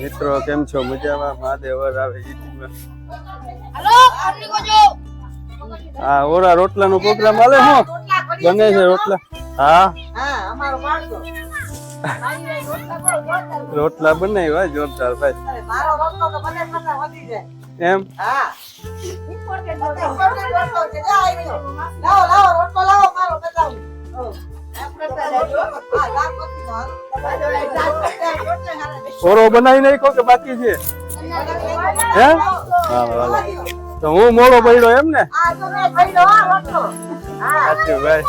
મિત્રો કેમ છો? મજામાં? મહાદેવર આવે હા ઓરા રોટલાનો પ્રોગ્રામ હાલે હું? બને છે રોટલા. હા? હા અમારો માણસો રોટલા બનાવ્યા જોરદાર ભાઈ. અરે મારો રોટલો તો બને કરતા વધી જાય. એમ? હા. ઓરો બનાવી નાખ્યો કે બાકી છે? હે? હા તો હું મોડો પડ્યો એમ ને? સાચું ભાઈ.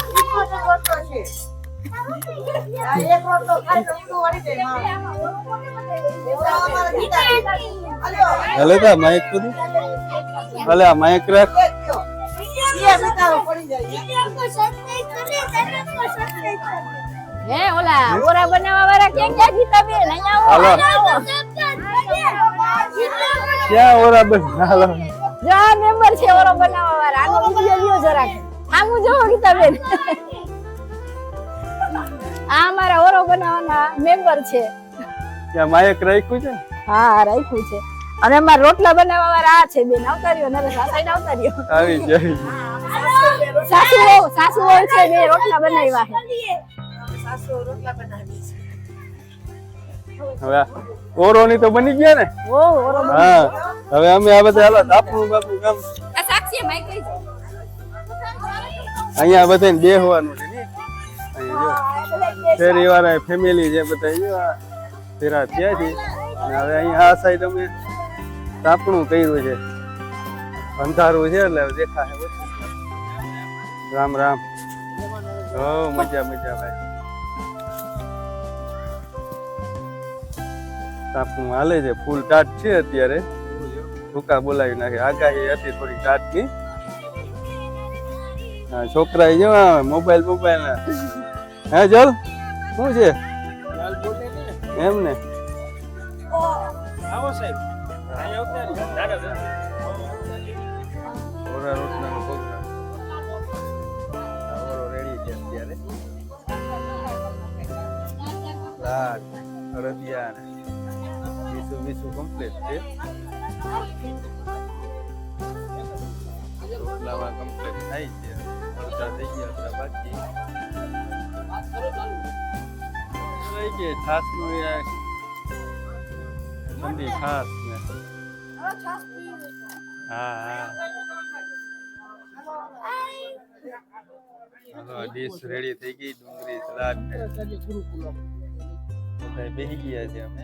ભલે તો માઇક હલે આ માઇક રાખ. પડી જાય હે ઓલા ઓરા બનાવવા વાળા ક્યાં ક્યાં ગીતા બેન અહીંયા. ક્યાં ઓરા બન હાલો. જો આ મેમ્બર છે ઓરો બનાવવા વાળા. આનો વિડિયો લ્યો જરાક. આમ જોવો ગીતા બેન આ અમારા ઓરો બનાવવાના મેમ્બર છે. ક્યાં માયક રાખ્યું છે હા રાખ્યું છે. અને અમારા રોટલા બનાવવા વાળા આ છે બેન. આવતા રહ્યો નરેશ આ સાઈડ આવતા રહ્યો આવી જઈ સાસુ સાસુ હોય છે બે રોટલા બનાવ્યા છે. સાસુ રોટલા બનાવી છે. હવે આ ઓરો ની તો બની ગયા ને? હા. હવે અમે આ બધા હાલો આપણું બાપુ કામ. અહીંયા બધાને બેહવાનું છે ને? અહીંયા ફેરી વાળા ફેમિલી છે બધા જો આ ફેરા થયા છે. હવે અહીંયા આ સાઈડ અમે તાપણું કર્યું છે. અંધારું છે એટલે હવે દેખાય ઓછું રામ રામ. હો મજા મજા ભાઈ. તાપણું હાલે છે. ફૂલ ટાટ છે અત્યારે. ભૂકા બોલાવી નાખે. આગાહી હતી થોડી ટાટની. હા છોકરા જવા મોબાઈલ મોબાઈલ ના. હે જલ શું છે? એમ ને. ઓરા રોટલાનો પ્રોગ્રામ. ઓરો રેડી છે અત્યારે. લાડ અડદિયા વીસું વીસું કમ્પ્લીટ છે રોટલામાં કમ્પ્લીટ થાય છે અડધા થઈ ગયા અડધા બાકી રહી ગઈ છાસનું એ ઠંડી છાસ ને હા હા હાલો ડીશ રેડી થઈ ગઈ ડુંગળી સલાડ ને બધા બેસી ગયા છે અમે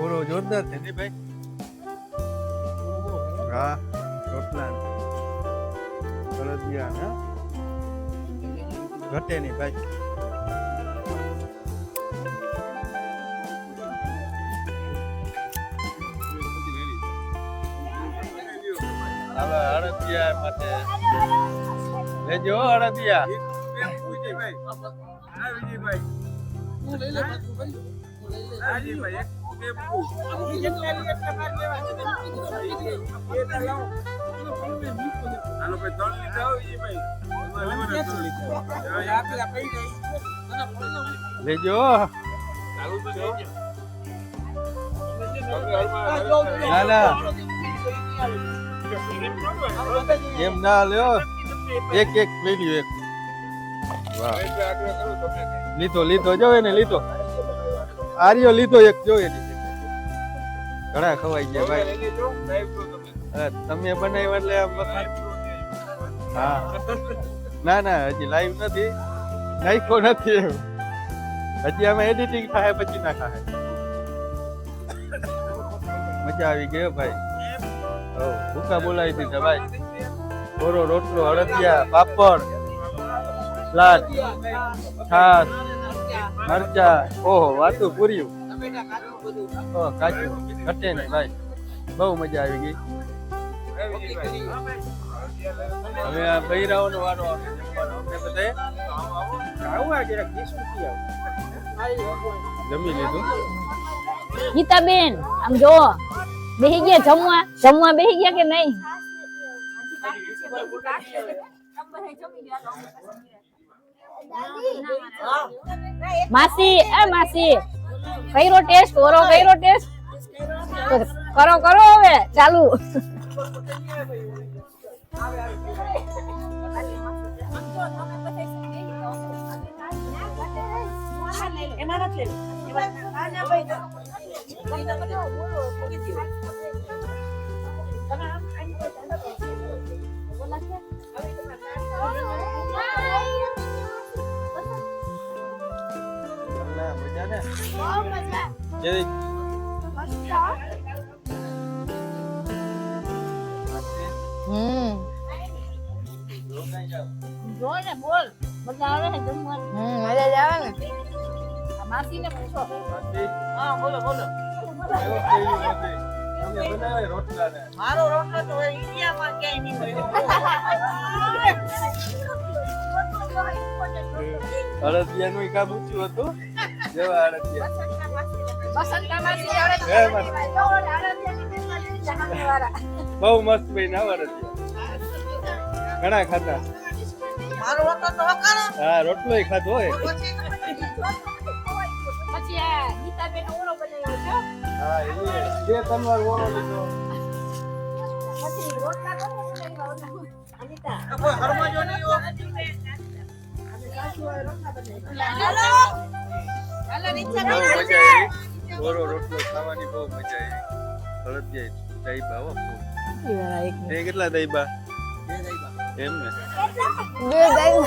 ઓરો જોરદાર છે. ને ભાઈ હા રોટલા ફરજિયાત, હા. ઘટે નહીં, ભાઈ. હવે અડદિયા માટે લેજો અડદિયા લેજો ના ના. એમ ના લ્યો. એક એક મેળ્યું એક. વાહ. લીધો લીધો જો એને, લીધો. આર્યો લીધો એક જો એને. ઘણા ખવાઈ ગયા, ભાઈ. તમે બનાવ્યો એટલે. હા. ના ના, હજી લાઈવ નથી. નાખ્યો નથી એમ. હજી અમે એડિટિંગ થાય, પછી ના ખાય મજા આવી ગયો ભાઈ. ભૂકા બોલાવી દીધા, ભાઈ. કોરો રોટલો, હળદિયા, પાપડ સલાડ છાસ મરચા, ઓહો, વાતું પૂર્યું. ઓહ, કાચું. ઘટે નહીં, ભાઈ. બહુ મજા આવી ગઈ. હવે આ બૈરાઓનો વારો અમને જમી લીધું. ગીતાબેન, આમ જો બેહી ગયા? જમવા? જમવા બેહી ગયા કે નહીં? માસી એ માસી કઈરો ટેસ્ટ ઓરો કઈરો ટેસ્ટ કરો કરો હવે ચાલુ એમાં નથી. એમાં ના, ના, ભાઈ, ના. તમે આમ આની ના, મજા ને જેવી હમ રોકાઈ જાઓ. જો ને બોલ મજા આવે છે જમવાની હમ મજા જ આવે ને માસી મારો રોટલો તો ઇન્ડિયામાં ક્યાંય નહીં મળ્યો. અડદિયાનું ય કામ ઊંચું હતું? જેવા અડદિયા. બહુ મસ્ત ભાઈ ના અડદિયા. ઘણા ખાધા. મારો રોટલો તો વખાણો હા રોટલો ખાધો હોય. આ ગીતાબેન ઓળો બનાવ્યો છે. હા એ બે ત્રણ વાર ઓળો લીધો. પછી રોટલા તો બનાવ્યા? અનિતા. કોઈ ઘરમાં જો નહીં હોય. કેટલા દહીબા એમ ને બે દહીં